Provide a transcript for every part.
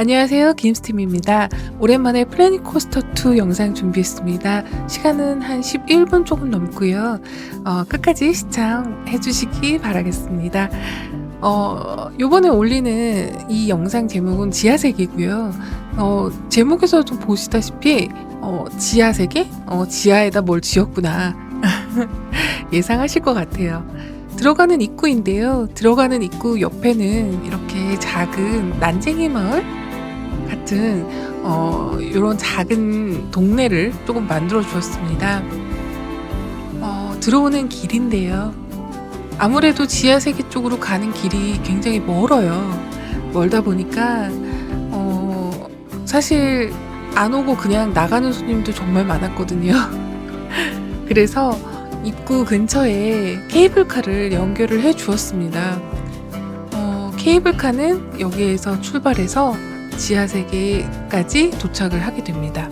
안녕하세요. 김스팀입니다. 오랜만에 플래닛 코스터 2 영상 준비했습니다. 시간은 한 11분 조금 넘고요. 어, 끝까지 시청해 주시기 바라겠습니다. 어, 요번에 올리는 이 영상 제목은 지하세계고요. 어, 제목에서도 보시다시피 어, 지하세계? 어, 지하에다 뭘 지었구나. 예상하실 것 같아요. 들어가는 입구인데요. 들어가는 입구 옆에는 이렇게 작은 난쟁이 마을 같은 어, 이런 작은 동네를 조금 만들어 주었습니다. 어, 들어오는 길인데요. 아무래도 지하 세계 쪽으로 가는 길이 굉장히 멀어요. 멀다 보니까 어, 사실 안 오고 그냥 나가는 손님도 정말 많았거든요. 그래서 입구 근처에 케이블카를 연결을 해 주었습니다. 어, 케이블카는 여기에서 출발해서 지하세계까지 도착을 하게 됩니다.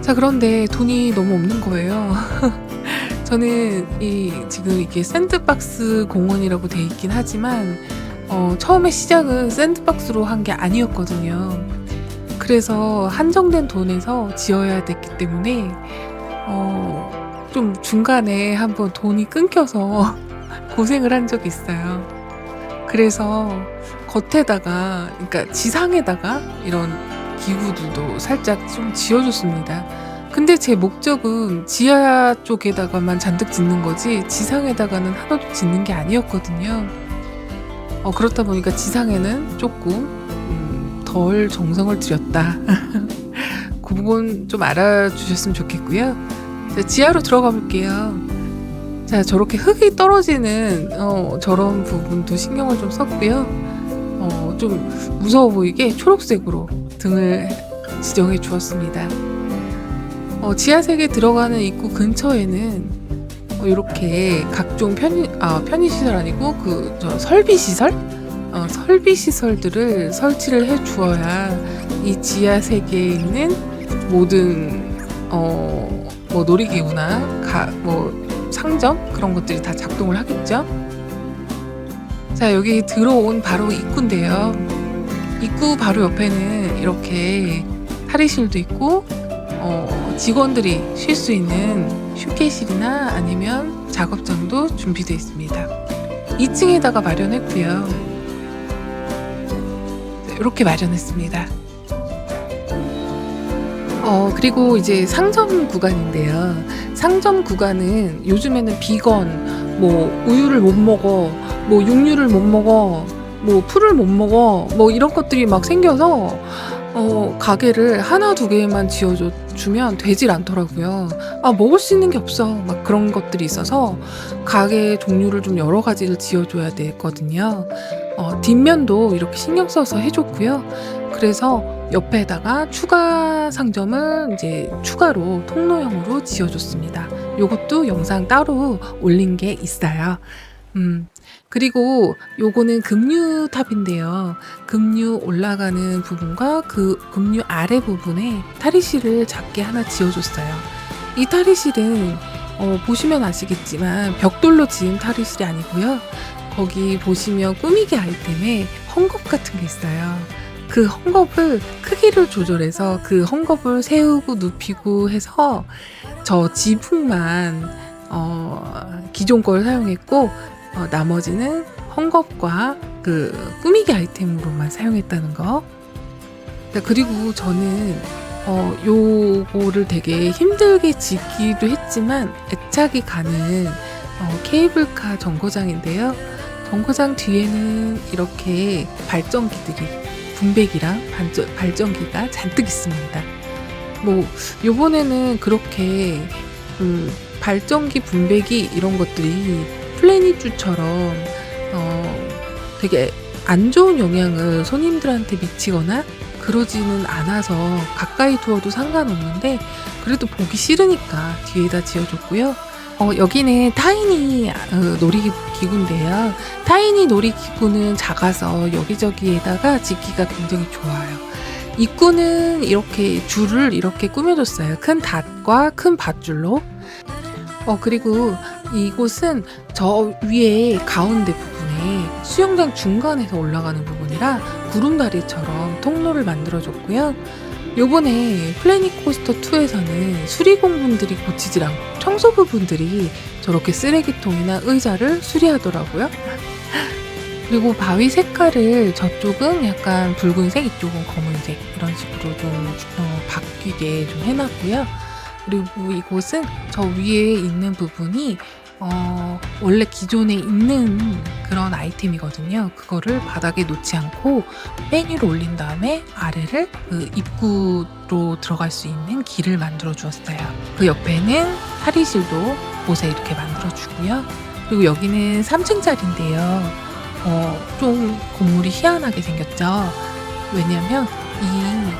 자, 그런데 돈이 너무 없는 거예요. 저는 이 지금 이게 샌드박스 공원이라고 돼 있긴 하지만 어, 처음에 시작은 샌드박스로 한 게 아니었거든요. 그래서 한정된 돈에서 지어야 됐기 때문에 어, 좀 중간에 한번 돈이 끊겨서 고생을 한 적이 있어요. 그래서 겉에다가, 그러니까 지상에다가 이런 기구들도 살짝 좀 지어줬습니다. 근데 제 목적은 지하 쪽에다가만 잔뜩 짓는 거지 지상에다가는 하나도 짓는 게 아니었거든요. 어, 그렇다 보니까 지상에는 조금 음, 덜 정성을 들였다. 그 부분 좀 알아주셨으면 좋겠고요. 자, 지하로 들어가 볼게요. 자, 저렇게 흙이 떨어지는 어, 저런 부분도 신경을 좀 썼고요. 어, 좀 무서워 보이게 초록색으로 등을 지정해 주었습니다. 어, 지하세계 들어가는 입구 근처에는 어, 이렇게 각종 편의 아 편의 시설 아니고 그 저 설비 시설 어, 설비 시설들을 설치를 해 주어야 이 지하 세계에 있는 모든 어 뭐 놀이기구나 가, 뭐 상점 그런 것들이 다 작동을 하겠죠. 자 여기 들어온 바로 입구인데요. 입구 바로 옆에는 이렇게 탈의실도 있고 어, 직원들이 쉴 수 있는 휴게실이나 아니면 작업장도 준비되어 있습니다. 2층에다가 마련했고요. 네, 이렇게 마련했습니다. 어, 그리고 이제 상점 구간인데요. 상점 구간은 요즘에는 비건, 뭐, 우유를 못 먹어, 뭐, 육류를 못 먹어, 뭐, 풀을 못 먹어, 뭐, 이런 것들이 막 생겨서, 어, 가게를 하나 두 개만 지어줘 주면 되질 않더라고요. 아, 먹을 수 있는 게 없어. 막 그런 것들이 있어서 가게 종류를 좀 여러 가지를 지어줘야 되거든요. 어, 뒷면도 이렇게 신경 써서 해줬고요. 그래서 옆에다가 추가 상점을 이제 추가로 통로형으로 지어줬습니다. 요것도 영상 따로 올린 게 있어요. 음, 그리고 요거는 급류 탑인데요. 급류 올라가는 부분과 그 급류 아래 부분에 탈의실을 작게 하나 지어줬어요. 이 탈의실은 어, 보시면 아시겠지만 벽돌로 지은 탈의실이 아니고요. 거기 보시면 꾸미기 아이템에 헝겊 같은 게 있어요. 그 헝겊을 크기를 조절해서 그 헝겊을 세우고 눕히고 해서 저 지붕만 어, 기존 걸 사용했고 어, 나머지는 헝겊과 그 꾸미기 아이템으로만 사용했다는 거. 자, 그리고 저는 어, 요거를 되게 힘들게 짓기도 했지만 애착이 가는 어, 케이블카 정거장인데요. 정거장 뒤에는 이렇게 발전기들이 분배기랑 반전, 발전기가 잔뜩 있습니다. 뭐 요번에는 그렇게 그 발전기 분배기 이런 것들이 플래닛주처럼 어, 되게 안 좋은 영향을 손님들한테 미치거나 그러지는 않아서 가까이 두어도 상관없는데 그래도 보기 싫으니까 뒤에다 지어줬고요. 어, 여기는 타이니 어, 놀이기구인데요. 타이니 놀이기구는 작아서 여기저기에다가 짓기가 굉장히 좋아요. 입구는 이렇게 줄을 이렇게 꾸며줬어요. 큰 닷과 큰 밧줄로. 어, 그리고 이곳은 저 위에 가운데 부분에 수영장 중간에서 올라가는 부분에 아니라 구름다리처럼 통로를 만들어줬고요. 요번에 플래닛 코스터 2에서는 수리공분들이 고치질 않고 청소부분들이 저렇게 쓰레기통이나 의자를 수리하더라고요. 그리고 바위 색깔을 저쪽은 약간 붉은색, 이쪽은 검은색 이런 식으로 좀 어, 바뀌게 좀 해놨고요. 그리고 이곳은 저 위에 있는 부분이 어, 원래 기존에 있는 그런 아이템이거든요. 그거를 바닥에 놓지 않고 맨 위로 올린 다음에 아래를 그 입구로 들어갈 수 있는 길을 만들어 주었어요. 그 옆에는 탈의실도 곳에 이렇게 만들어 주고요. 그리고 여기는 3층짜리인데요. 어, 좀 건물이 희한하게 생겼죠. 왜냐면 이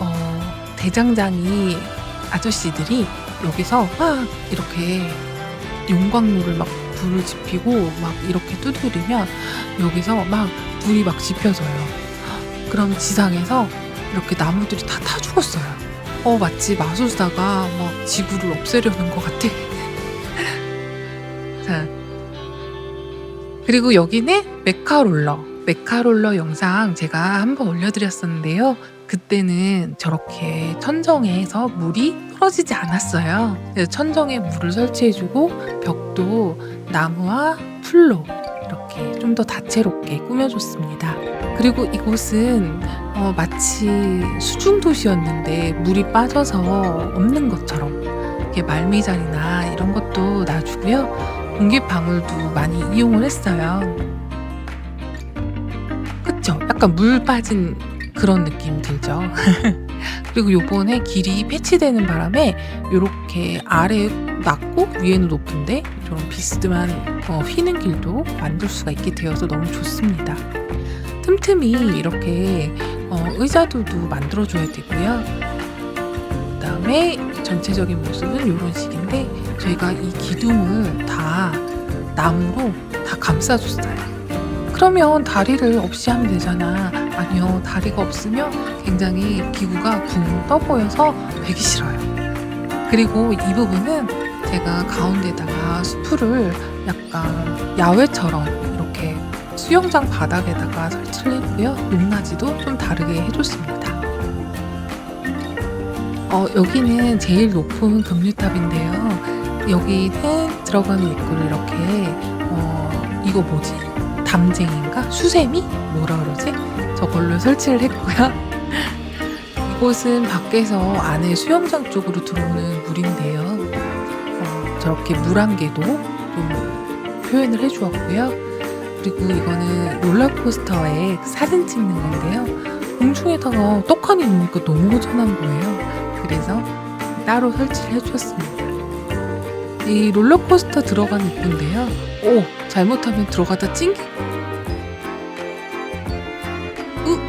어, 대장장이 아저씨들이 여기서 막 이렇게 용광로를 막 불을 지피고 막 이렇게 두드리면 여기서 막 불이 막 지펴져요. 그럼 지상에서 이렇게 나무들이 다 타 죽었어요. 어 마치 마술사가 막 지구를 없애려는 것 같아. 자 그리고 여기는 메카롤러. 메카롤러 영상 제가 한번 올려드렸었는데요. 그때는 저렇게 천정에서 물이 떨어지지 않았어요. 그래서 천정에 물을 설치해주고 벽도 나무와 풀로 이렇게 좀 더 다채롭게 꾸며줬습니다. 그리고 이곳은 어, 마치 수중 도시였는데 물이 빠져서 없는 것처럼 이렇게 말미잘이나 이런 것도 놔주고요. 공기 방울도 많이 이용을 했어요. 그쵸? 약간 물 빠진 그런 느낌 들죠. 그리고 요번에 길이 패치되는 바람에 이렇게 아래 낮고 위에는 높은데 좀 비스듬한 어, 휘는 길도 만들 수가 있게 되어서 너무 좋습니다. 틈틈이 이렇게 어, 의자들도 만들어줘야 되고요. 그 다음에 전체적인 모습은 이런 식인데 저희가 이 기둥을 다 나무로 다 감싸줬어요. 그러면 다리를 없이 하면 되잖아. 아니요, 다리가 없으면 굉장히 기구가 붕 떠 보여서 되기 싫어요. 그리고 이 부분은 제가 가운데다가 수프를 약간 야외처럼 이렇게 수영장 바닥에다가 설치를 했고요. 높낮이도 좀 다르게 해줬습니다. 어, 여기는 제일 높은 금류탑인데요. 여기는 들어가는 입구를 이렇게 어, 이거 뭐지? 담쟁인가? 수세미? 뭐라 그러지? 저걸로 설치를 했고요. 이곳은 밖에서 안에 수영장 쪽으로 들어오는 물인데요. 어, 저렇게 물안개도 좀 표현을 해주었고요. 그리고 이거는 롤러코스터에 사진 찍는 건데요. 공중에다가 떡하니 놓으니까 너무 허전한 거예요. 그래서 따로 설치를 해주었습니다. 이 롤러코스터 들어가는 입구인데요. 오, 잘못하면 들어가다 찡기. 으,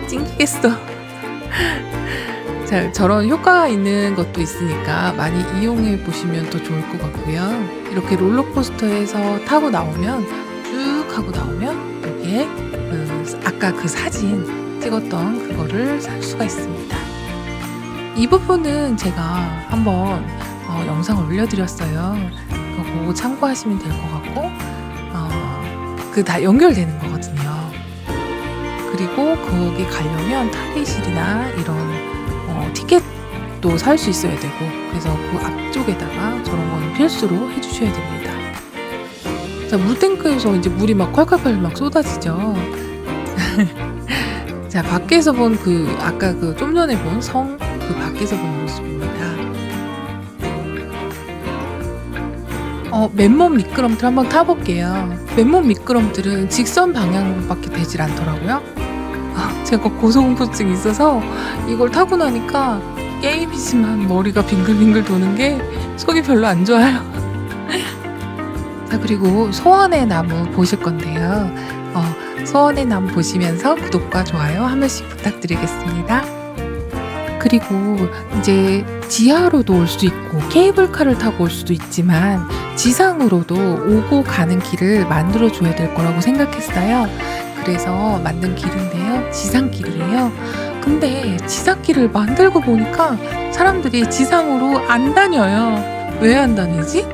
찡기겠어. 자, 저런 효과가 있는 것도 있으니까 많이 이용해 보시면 더 좋을 것 같고요. 이렇게 롤러코스터에서 타고 나오면 쭉 하고 나오면 여기에 그 아까 그 사진 찍었던 그거를 살 수가 있습니다. 이 부분은 제가 한번 어, 영상을 올려드렸어요. 그거 참고하시면 될 것 같고, 어, 그다 연결되는. 그리고 거기 가려면 탈의실이나 이런 어, 티켓도 살 수 있어야 되고, 그래서 그 앞쪽에다가 저런 거는 필수로 해주셔야 됩니다. 자, 물탱크에서 이제 물이 막 콸콸콸 막 쏟아지죠. 자, 밖에서 본 그, 아까 그 좀 전에 본 성, 그 밖에서 본 모습 어, 맨몸 미끄럼틀 한번 타볼게요. 맨몸 미끄럼틀은 직선 방향밖에 되질 않더라고요. 아, 제가 고소공포증이 있어서 이걸 타고 나니까 게임이지만 머리가 빙글빙글 도는 게 속이 별로 안 좋아요. 자, 그리고 소원의 나무 보실 건데요. 어, 소원의 나무 보시면서 구독과 좋아요 한 번씩 부탁드리겠습니다. 그리고 이제 지하로도 올 수 있고 케이블카를 타고 올 수도 있지만 지상으로도 오고 가는 길을 만들어 줘야 될 거라고 생각했어요. 그래서 만든 길인데요. 지상길이에요. 근데 지상길을 만들고 보니까 사람들이 지상으로 안 다녀요. 왜 안 다니지?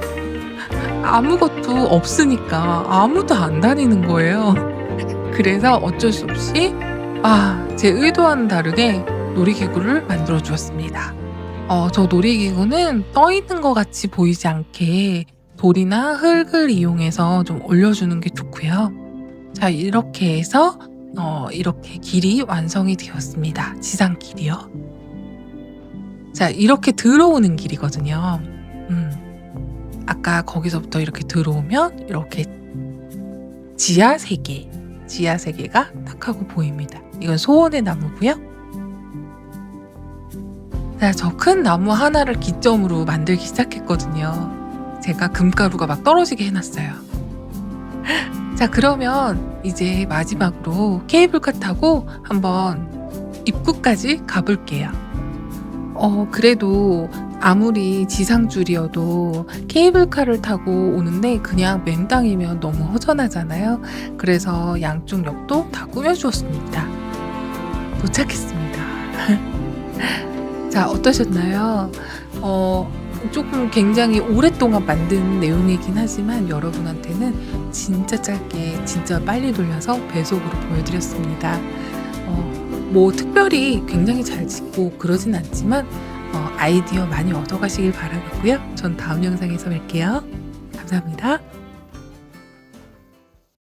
아무것도 없으니까 아무도 안 다니는 거예요. 그래서 어쩔 수 없이 아, 제 의도와는 다르게 놀이기구를 만들어 주었습니다. 어, 저 놀이기구는 떠 있는 것 같이 보이지 않게 돌이나 흙을 이용해서 좀 올려주는 게 좋고요. 자, 이렇게 해서 어, 이렇게 길이 완성이 되었습니다. 지상 길이요. 자, 이렇게 들어오는 길이거든요. 음. 아까 거기서부터 이렇게 들어오면 이렇게 지하 세계, 지하 세계가 딱 하고 보입니다. 이건 소원의 나무고요. 자, 저큰 나무 하나를 기점으로 만들기 시작했거든요. 제가 금가루가 막 떨어지게 해놨어요. 자, 그러면 이제 마지막으로 케이블카 타고 한번 입구까지 가볼게요. 어, 그래도 아무리 지상줄이어도 케이블카를 타고 오는데 그냥 맨땅이면 너무 허전하잖아요. 그래서 양쪽 역도 다 꾸며주었습니다. 도착했습니다. 자, 어떠셨나요? 어, 조금 굉장히 오랫동안 만든 내용이긴 하지만 여러분한테는 진짜 짧게, 진짜 빨리 돌려서 배속으로 보여드렸습니다. 어, 뭐 특별히 굉장히 잘 짓고 그러진 않지만 어, 아이디어 많이 얻어가시길 바라겠고요. 전 다음 영상에서 뵐게요. 감사합니다.